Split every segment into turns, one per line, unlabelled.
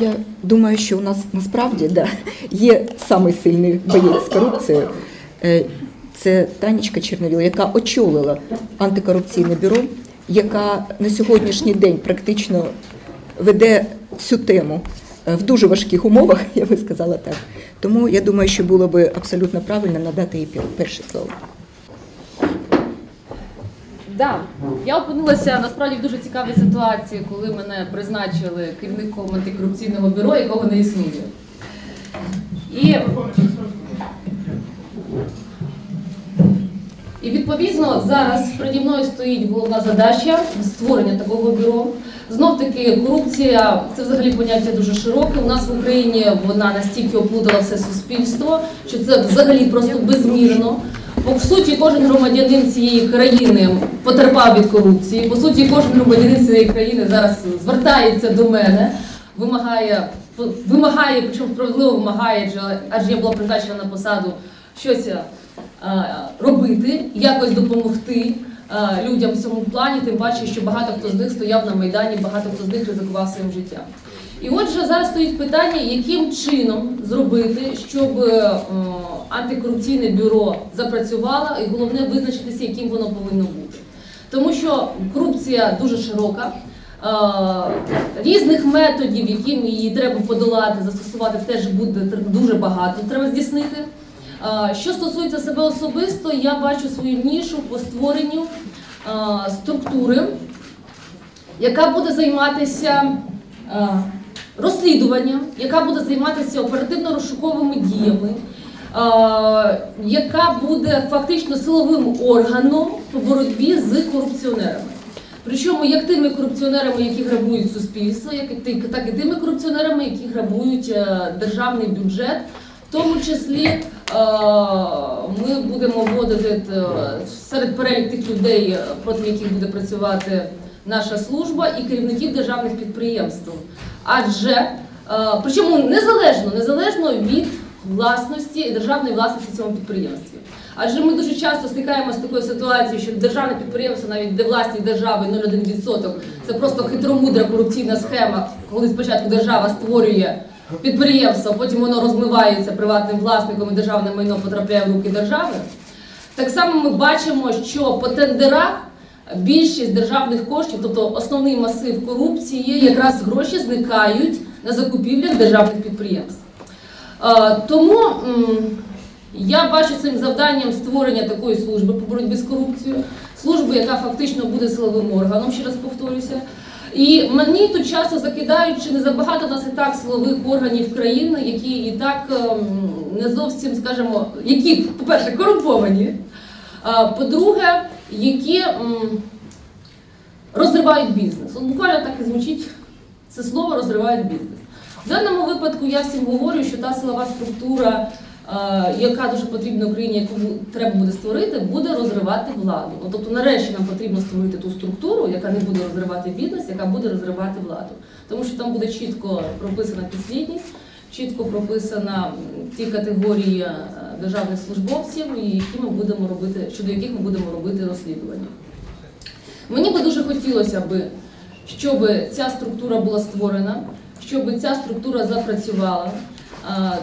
Я думаю, що у нас насправді да, є самий сильний боєць з корупцією. Е, Це Танечка Черновіл, яка очолила антикорупційне бюро, яка на сьогоднішній день практично веде цю тему е, в дуже важких умовах, я би сказала так. Тому я думаю, що було би абсолютно правильно надати їй перше слово.
Да, я опинилася насправді в дуже цікавій ситуації, коли мене призначили керівником антикорупційного бюро, якого не існує. І, і відповідно зараз переді мною стоїть головна задача створення такого бюро. Знов таки, корупція це взагалі поняття дуже широке. У нас в Україні вона настільки оплутала все суспільство, що це взагалі просто безмірно. По суті, кожен громадянин цієї країни потерпав від корупції. По суті, кожен громадянин цієї країни зараз звертається до мене, вимагає, вимагає, причому справедливо вимагає, адже- я була призначена на посаду щось е, робити, якось допомогти е, людям в цьому плані. Тим паче, що багато хто з них стояв на майдані, багато хто з них ризикував своїм життям. І отже, зараз стоїть питання, яким чином зробити, щоб е, антикорупційне бюро запрацювало, і головне визначитися, яким воно повинно бути. Тому що корупція дуже широка. е, Різних методів, якими її треба подолати, застосувати, теж буде дуже багато. Треба здійснити. Е, Що стосується себе особисто, я бачу свою нішу по створенню структури, яка буде займатися розслідуванням, яка буде займатися оперативно-розшуковими діями, е, яка буде фактично силовим органом по боротьбі з корупціонерами. Причому як тими корупціонерами, які грабують суспільство, так і тими корупціонерами, які грабують е, державний бюджет. В тому числі е, ми будемо вводити серед перелік тих людей, проти яких буде працювати наша служба, і керівників державних підприємств. Адже е, причому незалежно, незалежно від власності і державної власності в цьому підприємстві. Адже ми дуже часто стикаємося з такою ситуацією, що державне підприємство, навіть де власність держави 0,1%, це просто хитромудра корупційна схема, коли спочатку держава створює підприємство, потім воно розмивається приватним власником і державне майно потрапляє в руки держави. Так само ми бачимо, що по тендерах більшість державних коштів, тобто основний масив корупції, якраз гроші зникають на закупівлях державних підприємств. Тому я бачу цим завданням створення такої служби по боротьбі з корупцією, служби, яка фактично буде силовим органом, ще раз повторюся. І мені тут часто закидають, чи не забагато нас і так силових органів країни, які і так ем, не зовсім, скажімо, які, по-перше, корумповані, по-друге, які розривають бізнес. От буквально так і звучить це слово розривають бізнес. В даному випадку я всім говорю, що та силова структура, е, яка дуже потрібна Україні, яку треба буде створити, буде розривати владу. Тобто, нарешті нам потрібно створити ту структуру, яка не буде розривати бізнес, яка буде розривати владу. Тому що там буде чітко прописана підслідність, чітко прописана ті категорії е, державних службовців, які ми будемо робити, щодо яких ми будемо робити розслідування. Мені би дуже хотілося би, щоб ця структура була створена, щоб ця структура запрацювала.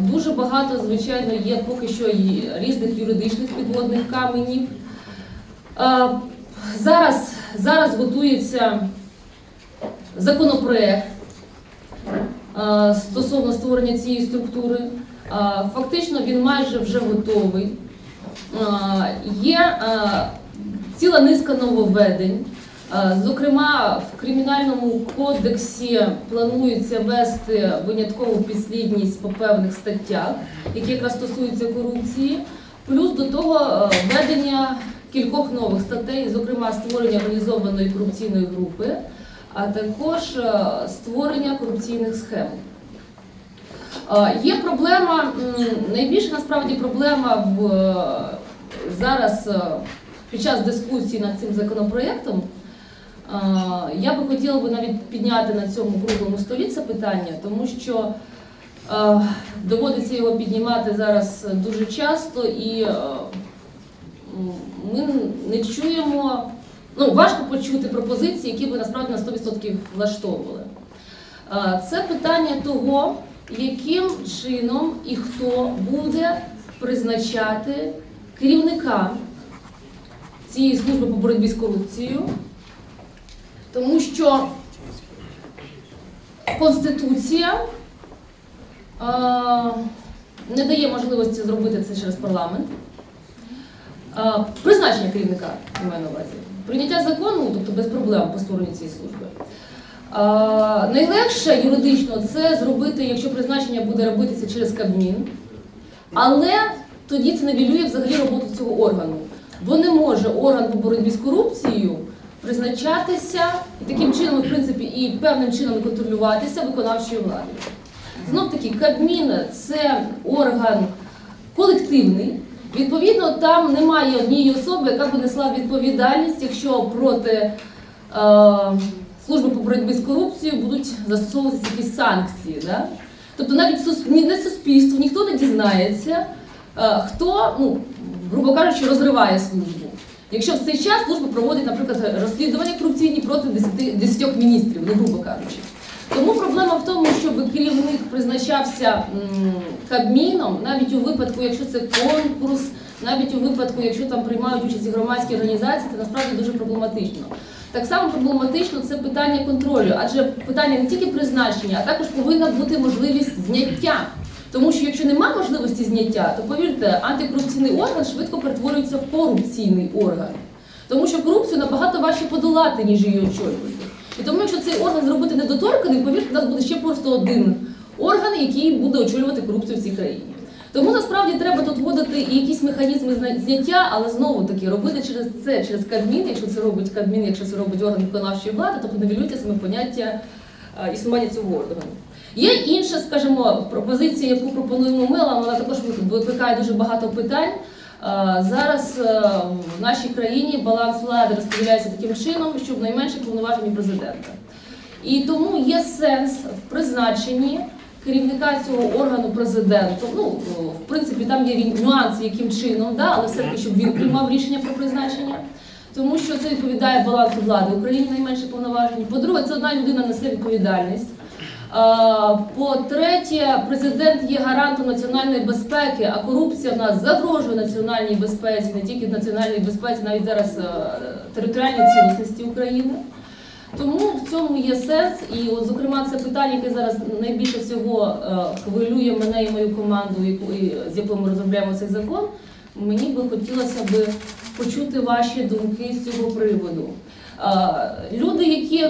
Дуже багато, звичайно, є поки що і різних юридичних підводних каменів. Зараз, зараз готується законопроект стосовно створення цієї структури. Фактично він майже вже готовий. Є ціла низка нововведень. Зокрема, в кримінальному кодексі планується ввести виняткову підслідність по певних статтях, які якраз стосуються корупції. Плюс до того е, введення кількох нових статей, зокрема створення організованої корупційної групи, а також е, створення корупційних схем. Е, Є проблема, найбільша насправді проблема в е, зараз під час дискусії над цим законопроєктом. Я би хотіла би навіть підняти на цьому круглому столі це питання, тому що доводиться його піднімати зараз дуже часто і ми не чуємо, ну важко почути пропозиції, які би насправді на 100% влаштовували. Це питання того, яким чином і хто буде призначати керівника цієї служби по боротьбі з корупцією, тому що Конституція не дає можливості зробити це через парламент. Призначення керівника на увазі. Прийняття закону, тобто без проблем по створенню цієї служби. Е, Найлегше юридично це зробити, якщо призначення буде робитися через Кабмін, але тоді це невілює взагалі роботу цього органу. Бо не може орган по боротьбі з корупцією призначатися і таким чином, в принципі, і певним чином контролюватися виконавчою владою. Знов таки, Кабмін це орган колективний. Відповідно, там немає однієї особи, яка б несла відповідальність, якщо проти е, служби по боротьбі з корупцією будуть застосовуватися якісь санкції. Да? Тобто навіть не суспільство, ніхто не дізнається, е, хто, ну, грубо кажучи, розриває службу. Якщо в цей час служба проводить, наприклад, розслідування корупційні проти 10, 10 міністрів, ну, грубо кажучи. Тому проблема в тому, щоб керівник призначався Кабміном, навіть у випадку, якщо це конкурс, навіть у випадку, якщо там приймають участь громадські організації, це насправді дуже проблематично. Так само проблематично це питання контролю, адже питання не тільки призначення, а також повинна бути можливість зняття. Тому що якщо немає можливості зняття, то повірте, антикорупційний орган швидко перетворюється в корупційний орган. Тому що корупцію набагато важче подолати, ніж її очолювати. І тому, якщо цей орган зробити недоторканим, повірте, у нас буде ще просто один орган, який буде очолювати корупцію в цій країні. Тому насправді треба тут вводити і якісь механізми зняття, але знову таки робити через це, через Кабмін, якщо це робить Кабмін, якщо це робить орган виконавчої влади, тобто невілюється саме поняття е, існування цього органу. Є інша, скажімо, пропозиція, яку пропонуємо ми, але вона також викликає дуже багато питань. Е, Зараз е, в нашій країні баланс влади розподіляється таким чином, щоб найменше повноважені президента. І тому є сенс в призначенні керівника цього органу президентом. Ну, в принципі, там є нюанси, яким чином, да, але все-таки, щоб він приймав рішення про призначення. Тому що це відповідає балансу влади. В Україні найменше повноважень. По-друге, це одна людина несе відповідальність. А, По-третє, президент є гарантом національної безпеки, а корупція в нас загрожує національній безпеці, не тільки національній безпеці, навіть зараз е, територіальній цілісності України. Тому в цьому є сенс, і от, зокрема, це питання, яке зараз найбільше всього е, хвилює мене і мою команду, з якою ми розробляємо цей закон. Мені би хотілося би почути ваші думки з цього приводу. Е, Люди, які,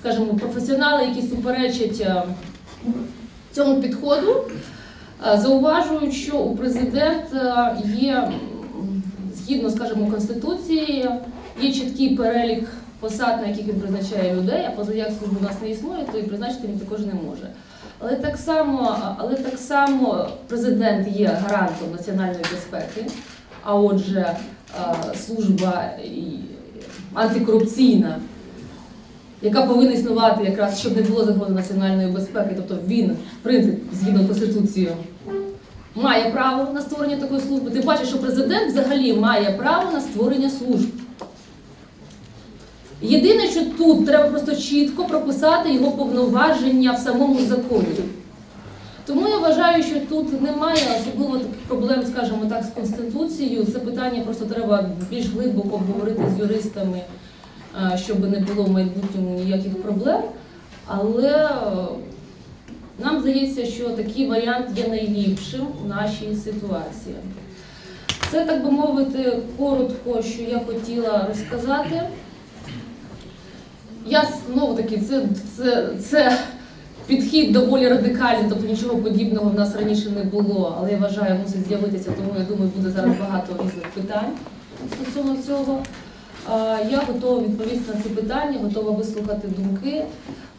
скажімо, професіонали, які суперечать е, цьому підходу, е, зауважують, що у президента є, згідно, скажімо, Конституції, є чіткий перелік посад, на яких він призначає людей, а поза як служби у нас не існує, то і призначити він також не може. Але так само, але так само президент є гарантом національної безпеки, а отже, служба антикорупційна, яка повинна існувати якраз, щоб не було загрози національної безпеки, тобто він, в принципі, згідно Конституції, має право на створення такої служби. Ти бачиш, що президент взагалі має право на створення служб. Єдине, що тут треба просто чітко прописати його повноваження в самому законі. Тому я вважаю, що тут немає особливо таких проблем, скажімо так, з конституцією. Це питання просто треба більш глибоко обговорити з юристами, е, щоб не було в майбутньому ніяких проблем. Але е, нам здається, що такий варіант є найліпшим у нашій ситуації. Це, так би мовити, коротко, що я хотіла розказати. Я знову таки, це, це, це підхід доволі радикальний, тобто нічого подібного в нас раніше не було, але я вважаю, мусить з'явитися, тому я думаю, буде зараз багато різних питань стосовно цього. Я готова відповісти на ці питання, готова вислухати думки.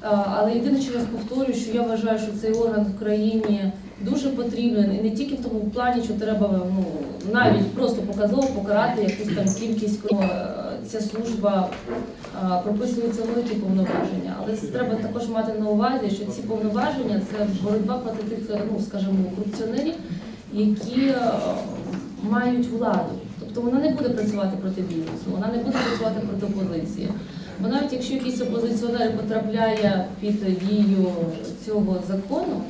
Але єдине, що я повторюю, що я вважаю, що цей орган в країні дуже потрібен і не тільки в тому плані, що треба ну, навіть просто показово покарати якусь там кількість. Ця служба а, прописуються великі повноваження, але треба також мати на увазі, що ці повноваження це боротьба проти тих, ну скажімо, корупціонерів, які е, мають владу. Тобто вона не буде працювати проти бізнесу, вона не буде працювати проти опозиції. Бо навіть якщо якийсь опозиціонер потрапляє під дію цього закону,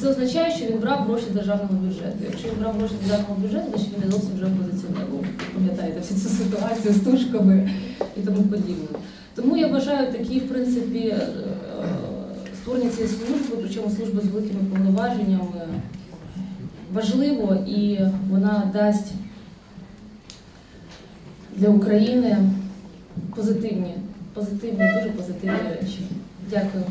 це означає, що він брав гроші державного бюджету. Якщо він брав гроші державного бюджету, то він не зовсім вже опозиціонер. Пам'ятаєте всю цю ситуацію з тушками і тому подібне. Тому я вважаю такі, в принципі, е, створення цієї служби, причому служби з великими повноваженнями, важливо і вона дасть для України позитивні, позитивні, дуже позитивні речі. Дякую.